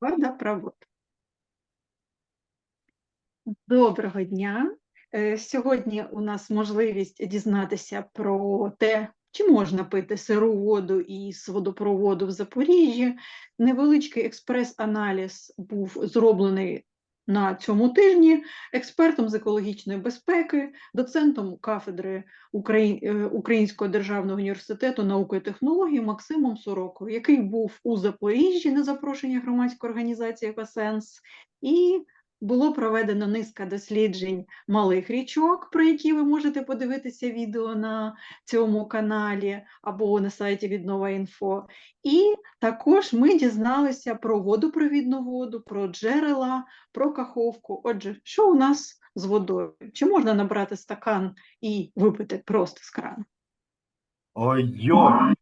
Водопровод. Доброго дня. Е, Сьогодні у нас можливість дізнатися про те, чи можна пити сиру воду із водопроводу в Запоріжжі. Невеличкий експрес-аналіз був зроблений на цьому тижні експертом з екологічної безпеки, доцентом кафедри е, Українського державного університету науки і технологій Максимом Сорокою, який був у Запоріжжі на запрошення громадської організації «Екосенс», і було проведено низка досліджень малих річок, про які ви можете подивитися відео на цьому каналі або на сайті Віднова.Інфо. І також ми дізналися про водопровідну воду, про джерела, про каховку. Отже, що у нас з водою? Чи можна набрати стакан і випити просто з крану? Ой-йой.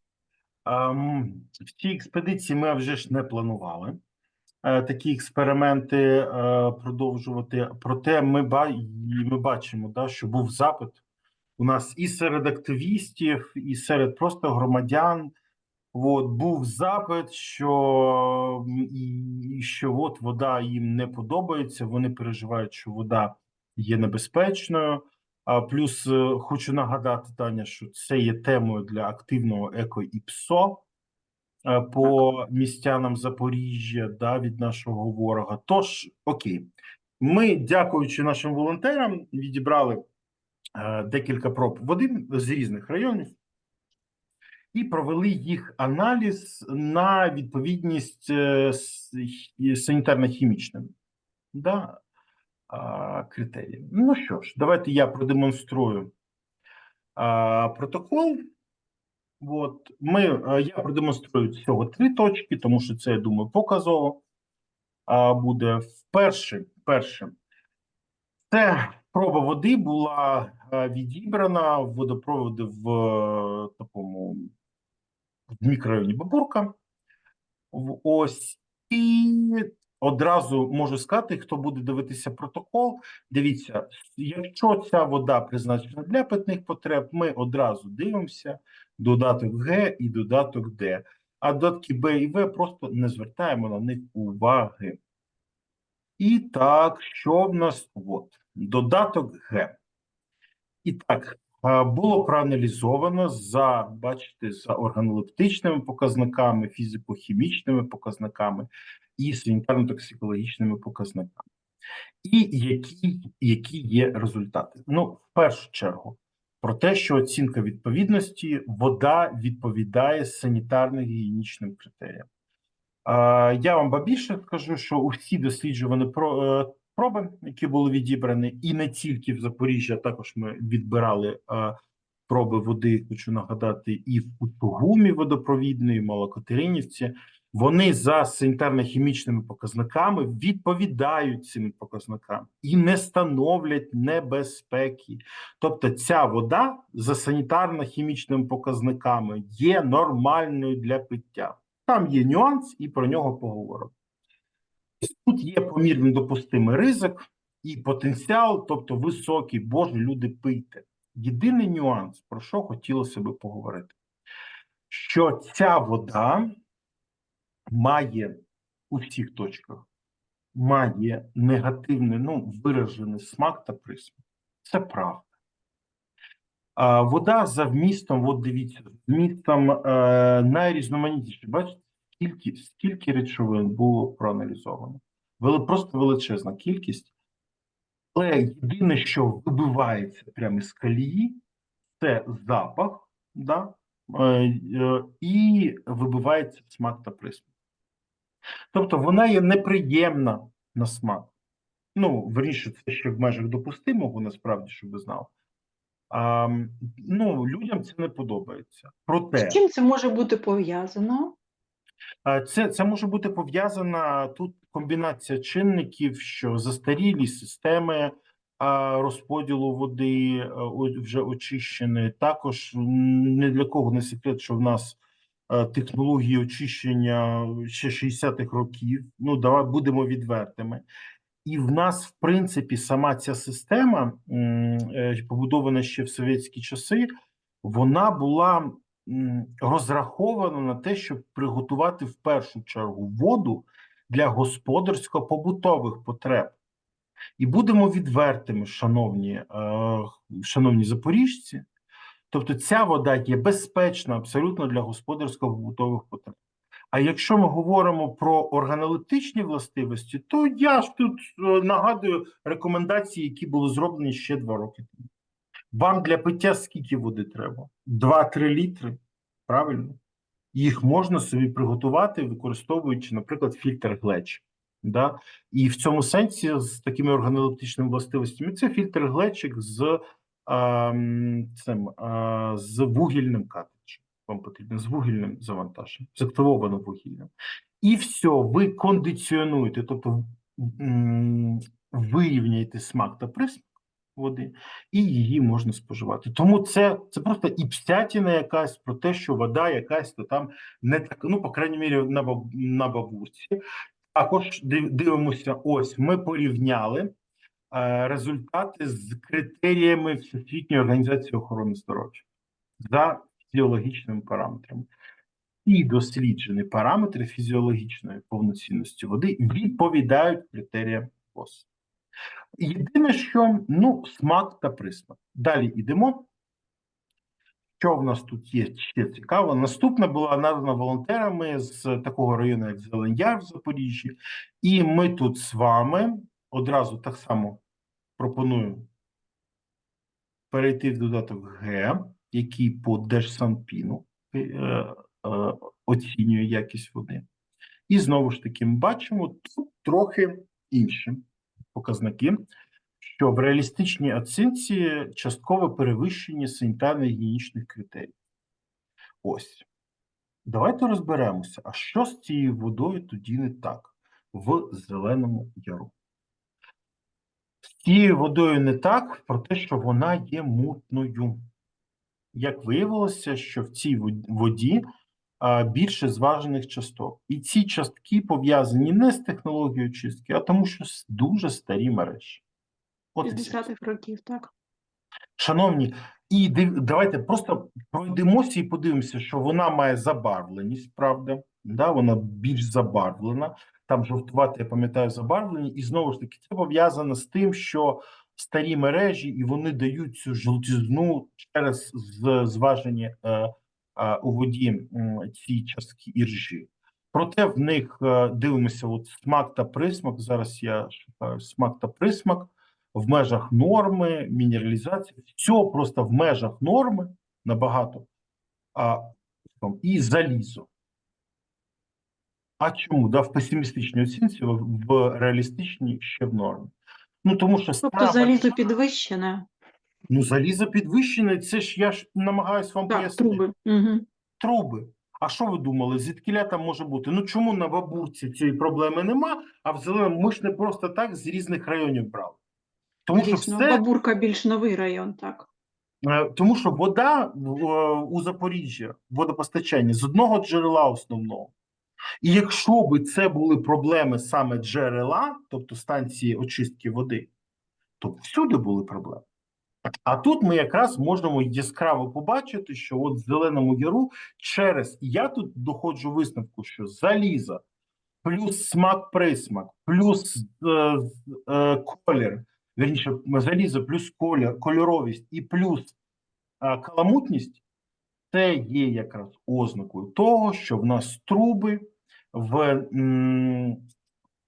Ем, в цій експедиції ми вже ж не планували такі експерименти е, продовжувати. Проте ми, ми бачимо, да, що був запит у нас і серед активістів, і серед просто громадян. От, був запит, що, і, що от вода їм не подобається, вони переживають, що вода є небезпечною. А плюс е, хочу нагадати, Таня, що це є темою для активного еко і ПСО е, по містянам Запоріжжя да, від нашого ворога. Тож, окей, ми, дякуючи нашим волонтерам, відібрали е, декілька проб води з різних районів і провели їх аналіз на відповідність е, санітарно-хімічним да, критеріям. Ну що ж, давайте я продемонструю протокол. От ми, е, я продемонструю всього три точки, тому що це, я думаю, показово а, буде. Вперше, перше, це проба води була е, відібрана в водопроводі в е, такому в мікрорайоні Бабурка. Ось і одразу можу сказати, хто буде дивитися протокол. Дивіться, якщо ця вода призначена для питних потреб, ми одразу дивимося додаток Г і додаток Д. А додатки Б і В просто не звертаємо на них уваги. І так, що в нас? От, додаток Г. І так, було проаналізовано за, бачите, за органолептичними показниками, фізико-хімічними показниками і санітарно-токсикологічними показниками. І які, які є результати? Ну, в першу чергу, про те, що оцінка відповідності вода відповідає санітарно-гігієнічним критеріям. Я вам ба більше скажу, що усі досліджувані проби, які були відібрані, і не тільки в Запоріжжі, також ми відбирали е, проби води, хочу нагадати, і в Утугумі водопровідної, Малокатеринівці. Вони за санітарно-хімічними показниками відповідають цим показникам і не становлять небезпеки. Тобто, ця вода за санітарно-хімічними показниками є нормальною для пиття. Там є нюанс, і про нього поговоримо. Тут є помірно допустимий ризик і потенціал, тобто високий, боже, люди пийте. Єдиний нюанс, про що хотілося би поговорити, що ця вода має у всіх точках має негативний, ну, виражений смак та присмак. Це правда. А, вода за вмістом, от дивіться, вмістом е, найрізноманітніше. Бачите, скільки, скільки речовин було проаналізовано? Просто величезна кількість. Але єдине, що вибивається прямо із колії, це запах, да? е, е, і вибивається смак та присмак. Тобто вона є неприємна на смак. Ну, верніше, це ще в межах допустимого, насправді, щоб ви знали. А, ну, людям це не подобається. Проте З чим це може бути пов'язано? А, це, це може бути пов'язана тут комбінація чинників, що застарілі системи розподілу води вже очищені. Також не для кого не секрет, що в нас технології очищення ще 60-х років. Ну, давай будемо відвертими. І в нас, в принципі, сама ця система, е, побудована ще в совєтські часи, вона була м, розрахована на те, щоб приготувати в першу чергу воду для господарсько-побутових потреб. І будемо відвертими, шановні, е, шановні запоріжці. Тобто ця вода є безпечна абсолютно для господарсько-побутових потреб. А якщо ми говоримо про органолептичні властивості, то я ж тут е, нагадую рекомендації, які були зроблені ще два роки тому. Вам для пиття скільки води треба? 2-3 літри. Правильно? Їх можна собі приготувати, використовуючи, наприклад, фільтр Глеч. Да? І в цьому сенсі з такими органолептичними властивостями це фільтр Глечик з, а, з вугільним картриджем. Вам потрібно з вугільним завантаженням, з активованим вугіллям. І все, ви кондиціонуєте, тобто вирівняєте смак та присмак води, і її можна споживати. Тому це, це просто іпстятіна якась про те, що вода якась то там не так, ну, по крайній мірі, на, баб, на бабусі. Також дивимося, ось ми порівняли е, результати з критеріями Всесвітньої організації охорони здоров'я за фізіологічними параметрами. І досліджені параметри фізіологічної повноцінності води відповідають критеріям ВОЗ. Єдине, що ну, смак та присмак. Далі йдемо. Що в нас тут є ще цікаво? Наступна була надана волонтерами з такого району, як Зелень Яр в Запоріжжі. І ми тут з вами одразу так само пропоную перейти в додаток Г, який по Держсанпіну е, е, оцінює якість води. І знову ж таки, ми бачимо тут трохи інші показники, що в реалістичній оцінці часткове перевищення санітарно-гігієнічних критерій. Ось. Давайте розберемося, а що з цією водою тоді не так в Зеленому Яру? З цією водою не так про те, що вона є мутною. Як виявилося, що в цій воді більше зважених часток. І ці частки пов'язані не з технологією чистки, а тому, що дуже старі мережі. От і 50-х років, так. Шановні, і див- давайте просто пройдемося і подивимося, що вона має забарвленість, правда? Да, вона більш забарвлена. Там жовтувати, я пам'ятаю, забарвлені. І знову ж таки, це пов'язано з тим, що старі мережі і вони дають цю жовтізну через зважені е, у воді ці частки іржі. Проте в них е, дивимося: от смак та присмак. Зараз я шукаю смак та присмак в межах норми, мінералізації, все просто в межах норми набагато, а, і залізо. А чому? Да, в песимістичній оцінці, в, реалістичній ще в нормі. Ну, тому що Тобто залізо підвищене, ну, залізо підвищене, це ж я ж намагаюсь вам так, пояснити. труби. Угу. Труби. А що ви думали, звідкіля там може бути? Ну чому на бабурці цієї проблеми нема, а в зеленому ми ж не просто так з різних районів брали. Тому що все Бабурка більш новий район, так. Е, Тому що вода е, у Запоріжжя, водопостачання з одного джерела основного. І якщо би це були проблеми саме джерела, тобто станції очистки води, то всюди були проблеми. А тут ми якраз можемо яскраво побачити, що от в Зеленому Яру через я тут доходжу висновку, що залізо, плюс смак-присмак, плюс е, е, колір, верніше, залізо плюс колір, кольоровість і плюс е, каламутність, це є якраз ознакою того, що в нас труби в м,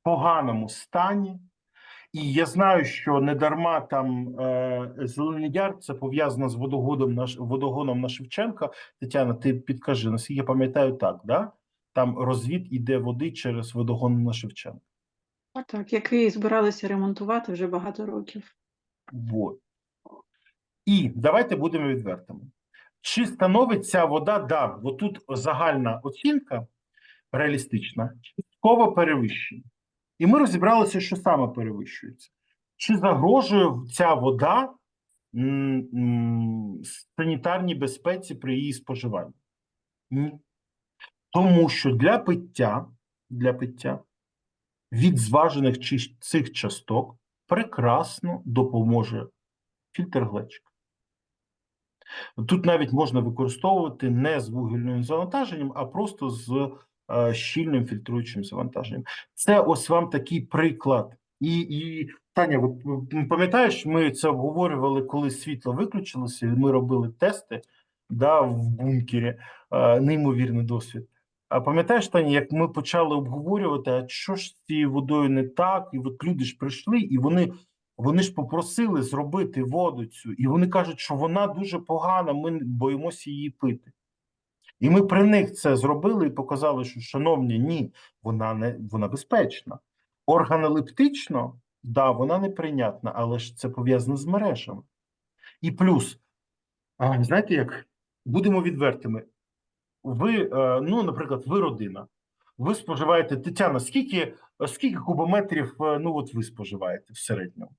поганому стані. І я знаю, що недарма там е, Зелений Яр це пов'язано з водогодом на водогоном на Шевченка. Тетяна, ти підкажи, наскільки я пам'ятаю, так, да? Там розвід іде води через водогон на Шевченка. Так, який збиралися ремонтувати вже багато років. Вот. І давайте будемо відвертими. Чи становить ця вода, да, бо тут загальна оцінка реалістична, частково перевищення. І ми розібралися, що саме перевищується. Чи загрожує ця вода санітарній безпеці при її споживанні? Ні. Тому що для пиття, для пиття від зважених цих часток прекрасно допоможе фільтр глечик. Тут навіть можна використовувати не з вугільним завантаженням, а просто з щільним фільтруючим завантаженням. Це ось вам такий приклад. І, і Таня, пам'ятаєш, ми це обговорювали, коли світло виключилося, і ми робили тести да, в бункері, неймовірний досвід. А пам'ятаєш, Таня, як ми почали обговорювати, а що ж з цією водою не так? І от люди ж прийшли, і вони, вони ж попросили зробити воду цю, і вони кажуть, що вона дуже погана, ми боїмося її пити. І ми при них це зробили і показали, що, шановні, ні, вона не вона безпечна. Органолептично, да, вона неприйнятна, але ж це пов'язано з мережами. І плюс, а, знаєте як, будемо відвертими. Ви, е, ну, наприклад, ви родина. Ви споживаєте, Тетяна, скільки, скільки кубометрів е, ну, от ви споживаєте в середньому?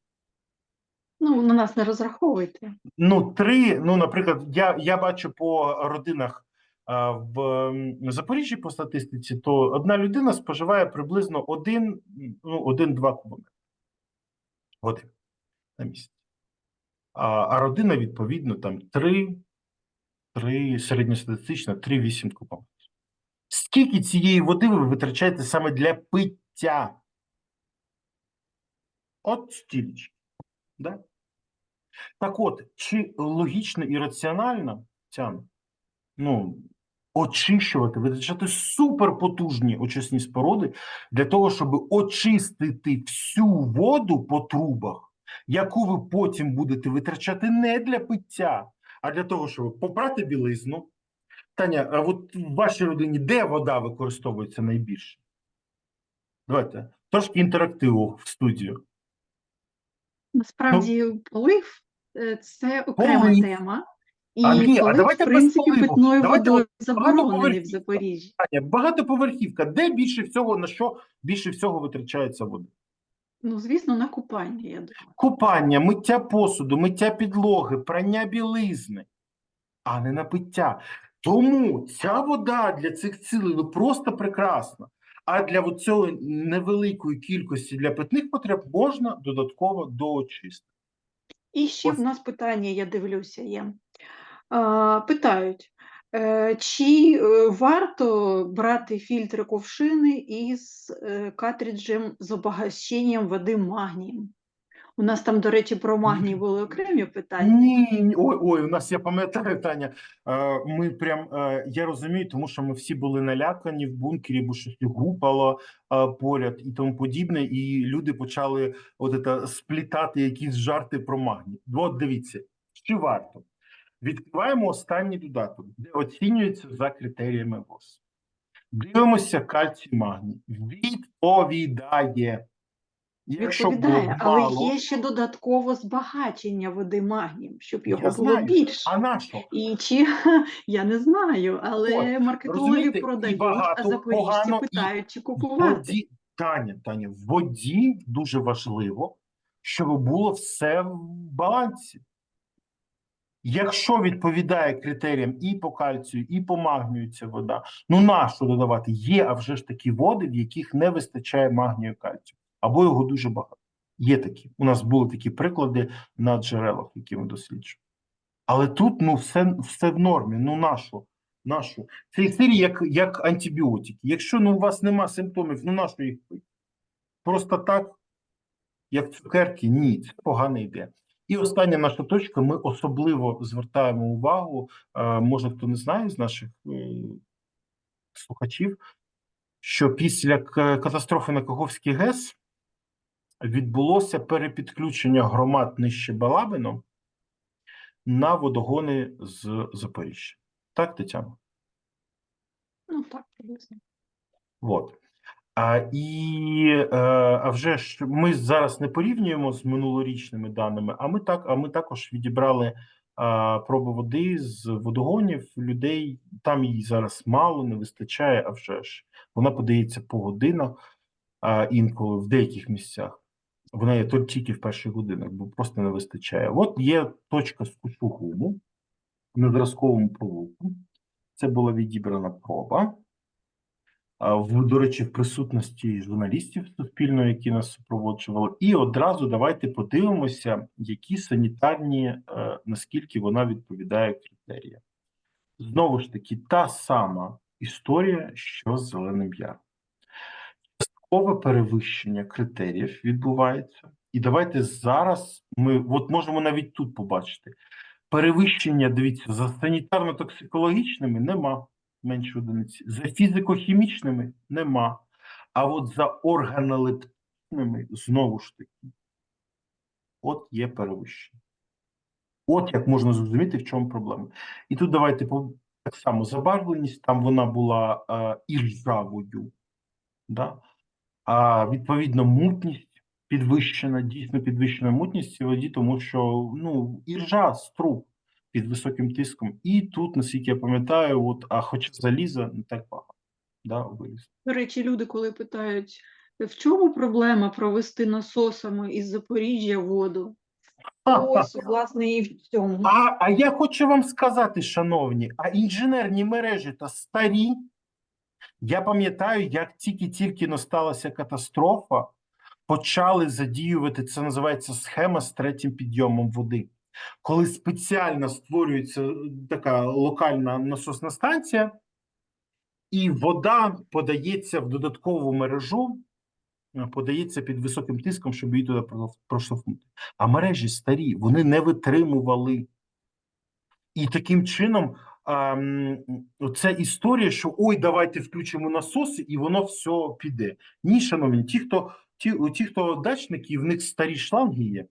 Ну, на нас не розраховуйте. Ну, три, ну, наприклад, я, я бачу по родинах в Запоріжжі по статистиці, то одна людина споживає приблизно один, ну, один-два кубометри води на місяць. А, а родина, відповідно, там три, три середньостатистично, 3-8 кубометрів. Скільки цієї води ви витрачаєте саме для пиття? От стільки. Да? Так от, чи логічно і раціонально, Тяна, ну, очищувати, витрачати суперпотужні очисні споруди для того, щоб очистити всю воду по трубах, яку ви потім будете витрачати не для пиття, а для того, щоб попрати білизну. Таня, а от в вашій родині де вода використовується найбільше? Давайте трошки інтерактиву в студію. Насправді, полив е, це окрема Полив. тема. І А, ні, а давайте в принципі, питною водою заборонений в. Запоріжжі. Багатоповерхівка, де більше всього, на що більше всього витрачається води? Ну, звісно, на купання, я думаю. Купання, миття посуду, миття підлоги, прання білизни, а не на пиття. Тому ця вода для цих цілей ну, просто прекрасна. А для цього невеликої кількості для питних потреб можна додатково доочистити. І ще Ось. в нас питання, я дивлюся, є. Питають, е, чи е, варто брати фільтри ковшини із е, картриджем з обогащенням води магнієм? У нас там, до речі, про магній були окремі питання. Ні, ой, ой, у нас я пам'ятаю, Таня. Ми прям я розумію, тому що ми всі були налякані в бункері, бо щось гупало поряд і тому подібне. І люди почали от це, сплітати якісь жарти про магній. От дивіться, чи варто відкриваємо останній додаток, де оцінюється за критеріями ВОЗ. Дивимося кальцій магній. Відповідає. Якщо Відповідає, було але мало, є ще додатково збагачення води магнієм, щоб його я було знаю. більше. А на що? І чи я не знаю, але маркетологи розумієте, і продають, а багато, запоріжці погано, і питають, чи купувати. воді, Таня, Таня, в воді дуже важливо, щоб було все в балансі. Якщо відповідає критеріям і по кальцію, і по магнію ця вода, ну на що додавати? Є, а вже ж такі води, в яких не вистачає магнію кальцію, або його дуже багато. Є такі. У нас були такі приклади на джерелах, які ми досліджуємо. Але тут ну все, все в нормі. Ну на що? На що? Це історія як, як антибіотики. Якщо ну, у вас нема симптомів, ну на що їх пити? Просто так, як цукерки, ні, це погана ідея. І остання наша точка, ми особливо звертаємо увагу, е, може хто не знає з наших е, слухачів, що після катастрофи на Каховській ГЕС відбулося перепідключення громад нижче Балабином на водогони з Запоріжжя. Так, Тетяна? Ну так, приблизно. Вот. А, і е, а вже ж ми зараз не порівнюємо з минулорічними даними, а ми так, а ми також відібрали а, проби води з водогонів людей. Там її зараз мало, не вистачає, а вже ж вона подається по годинах, а інколи в деяких місцях. Вона є тільки в перших годинах, бо просто не вистачає. От є точка з Кучугуму на зразковому провулку. Це була відібрана проба. В, до речі, в присутності журналістів Суспільного, які нас супроводжували. І одразу давайте подивимося, які санітарні, е, наскільки вона відповідає критеріям. Знову ж таки, та сама історія, що з Зеленим Яром. Часткове перевищення критеріїв відбувається. І давайте зараз ми от можемо навіть тут побачити. Перевищення, дивіться, за санітарно-токсикологічними нема менше одиниці, за фізико-хімічними нема. А от за органолептичними знову ж таки, от є перевищення. От як можна зрозуміти, в чому проблема. І тут давайте так само забарвленість, там вона була е, іржавою, да? а відповідно мутність підвищена, дійсно підвищена мутність в воді, тому що ну, іржа струб під високим тиском. І тут, наскільки я пам'ятаю, от, а хоча заліза не так багато. Да. До речі, люди, коли питають, в чому проблема провести насосами із Запоріжжя воду? Ось, власне, і в цьому. А, а я хочу вам сказати, шановні, а інженерні мережі та старі. Я пам'ятаю, як тільки-тільки насталася катастрофа, почали задіювати, це називається схема з третім підйомом води. Коли спеціально створюється е, така локальна насосна станція, і вода подається в додаткову мережу, е, подається під високим тиском, щоб її туди проштовхнути. А мережі старі, вони не витримували. І таким чином, це історія, що ой, давайте включимо насоси, і воно все піде. Ні, шановні, ті, хто ті, ті, хто дачники, в них старі шланги є.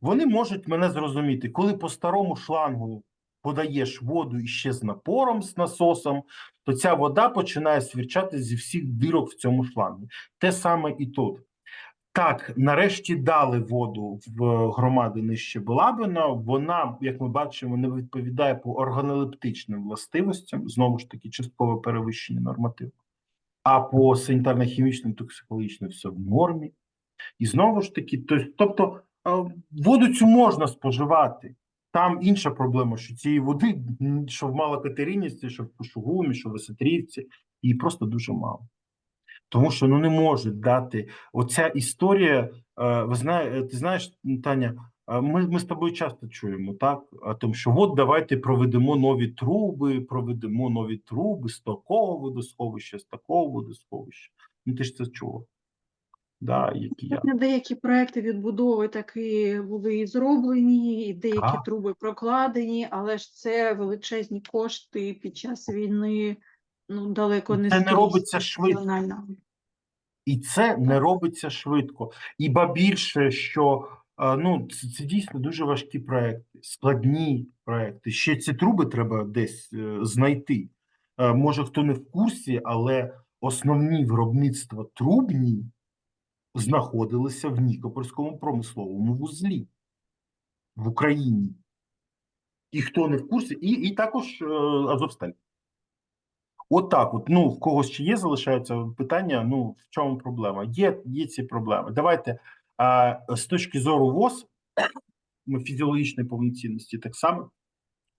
Вони можуть мене зрозуміти, коли по старому шлангу подаєш воду іще з напором, з насосом, то ця вода починає свірчати зі всіх дирок в цьому шлангі. Те саме і тут. Так, нарешті дали воду в громади нижче Балабина. Вона, як ми бачимо, не відповідає по органолептичним властивостям, знову ж таки, часткове перевищення нормативу. А по санітарно-хімічним токсикологічним все в нормі. І знову ж таки, то- тобто е, воду цю можна споживати. Там інша проблема, що цієї води, що в Малокатеринівці, що в Пошугумі, що в Висотрівці, її просто дуже мало. Тому що ну не можуть дати оця історія. е, Ви знає, ти знаєш, Таня, е, ми, ми з тобою часто чуємо так, о тому, що от давайте проведемо нові труби, проведемо нові труби з такого водосховища, з такого водосховища. Ну ти ж це чула. Да, які я. Деякі проекти відбудови таки були і зроблені, і деякі Так. труби прокладені, але ж це величезні кошти під час війни. Ну, далеко не Це не робиться швидко. І це не робиться швидко. І ба більше, що е, ну, це, це дійсно дуже важкі проекти, складні проекти. Ще ці труби треба десь е, знайти. Е, Може, хто не в курсі, але основні виробництва трубні знаходилися в Нікопольському промисловому вузлі в Україні. І хто не в курсі, і, і також е, Азовсталь. От так, от, ну, в когось ще є, залишається питання, ну, в чому проблема? Є, є ці проблеми. Давайте, а, з точки зору ВОЗ, фізіологічної повноцінності так само,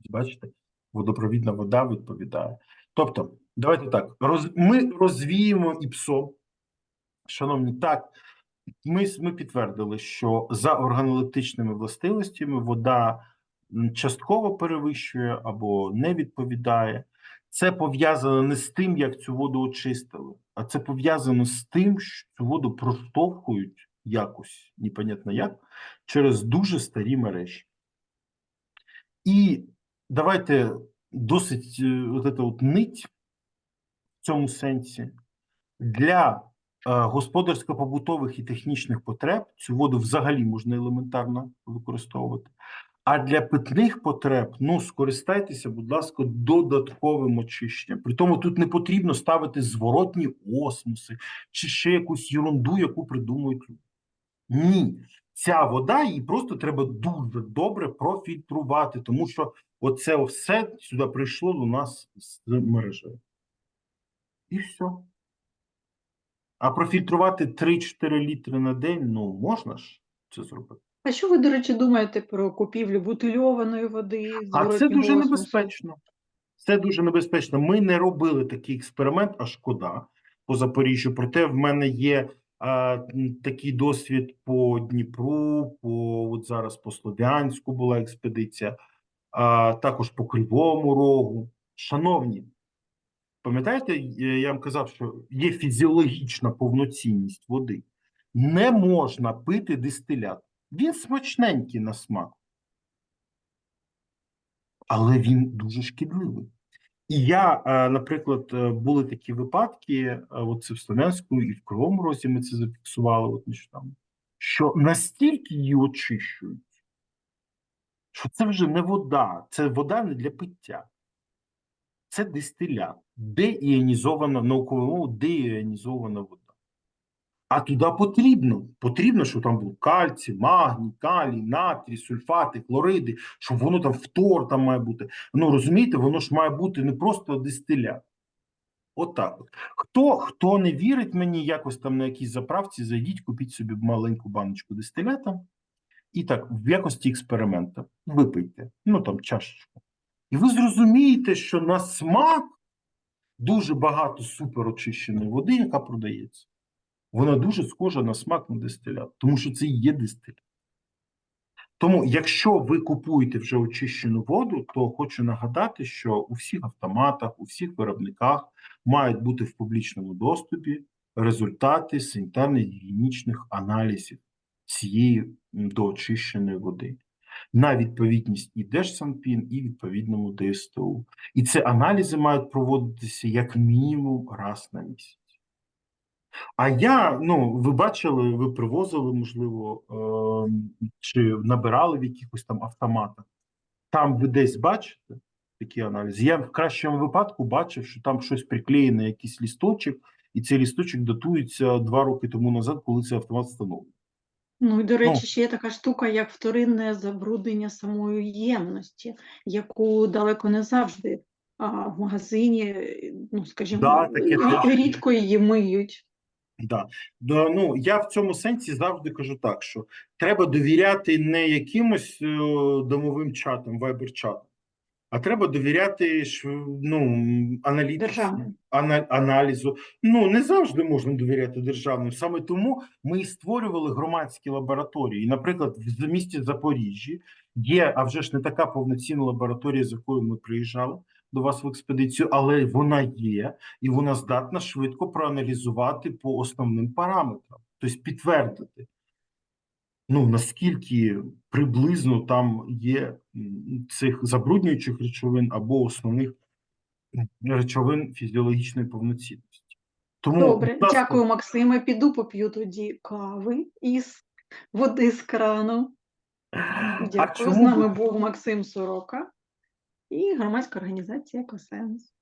бачите, водопровідна вода відповідає. Тобто, давайте так, роз, ми розвіємо ІПСО, шановні, так, ми, ми підтвердили, що за органолептичними властивостями вода частково перевищує або не відповідає. Це пов'язано не з тим, як цю воду очистили, а це пов'язано з тим, що цю воду проштовхують якось, непонятно як, через дуже старі мережі. І давайте досить е, от от нить в цьому сенсі для господарсько-побутових і технічних потреб цю воду взагалі можна елементарно використовувати. А для питних потреб, ну скористайтеся, будь ласка, додатковим очищенням. При тому тут не потрібно ставити зворотні осмоси чи ще якусь ерунду, яку придумують люди. Ні, ця вода її просто треба дуже добре профільтрувати, тому що оце все сюди прийшло до нас з мережею. І все. А профільтрувати 3-4 літри на день, ну можна ж це зробити. А що ви, до речі, думаєте про купівлю бутильованої води? А це дуже осмосу? небезпечно. Це дуже небезпечно. Ми не робили такий експеримент, а шкода по Запоріжжю. Проте в мене є а, такий досвід по Дніпру, по от зараз по Слов'янську була експедиція, а також по Кривому Рогу. Шановні, Пам'ятаєте, я вам казав, що є фізіологічна повноцінність води. Не можна пити дистилят. Він смачненький на смак, але він дуже шкідливий. І я, е, наприклад, е, були такі випадки, е, от це в Слов'янську і в Кривому Розі ми це зафіксували от нещодавно, що настільки її очищують, що це вже не вода, це вода не для пиття. Це дистилят, деіонізована, науковою мовою деіонізована вода. А туди потрібно, потрібно, щоб там був кальцій, магній, калій, натрій, сульфати, хлориди, щоб воно там фтор там має бути. Ну розумієте, воно ж має бути не просто дистилят. Отак от. Хто, хто не вірить мені, якось там на якійсь заправці, зайдіть, купіть собі маленьку баночку дистилята і так, в якості експеримента випийте, ну там чашечку. І ви зрозумієте, що на смак дуже багато суперочищеної води, яка продається. Вона дуже схожа на смак на дистилят, тому що це є дистилят. Тому, якщо ви купуєте вже очищену воду, то хочу нагадати, що у всіх автоматах, у всіх виробниках мають бути в публічному доступі результати санітарно-гігієнічних аналізів цієї доочищеної води на відповідність і Держсанпін, і відповідному ДСТУ. І це аналізи мають проводитися як мінімум раз на місяць. А я, ну, ви бачили, ви привозили, можливо, е, чи набирали в якихось там автоматах. Там ви десь бачите такі аналізи. Я в кращому випадку бачив, що там щось приклеєне, якийсь лісточок, і цей лісточок датується два роки тому назад, коли цей автомат встановлений. Ну і до речі, Ну. ще є така штука, як вторинне забруднення самої ємності, яку далеко не завжди а, в магазині, е, ну скажімо, Да, таке теж. рідко її миють. Да. Да, ну, я в цьому сенсі завжди кажу так, що треба довіряти не якимось е, домовим чатам, вайбер-чатам, а треба довіряти ну, аналітиці, ана- аналізу. Ну, не завжди можна довіряти державним. Саме тому ми і створювали громадські лабораторії. Наприклад, в місті Запоріжжі є, а вже ж не така повноцінна лабораторія, з якою ми приїжджали до вас в експедицію, але вона є, і вона здатна швидко проаналізувати по основним параметрам, тобто підтвердити. Ну, наскільки приблизно там є цих забруднюючих речовин або основних речовин фізіологічної повноцінності. Тому, Добре, нас... дякую, Максиме. Піду поп'ю тоді кави із води з крану. Дякую. З нами був Максим Сорока і громадська організація Екосенс.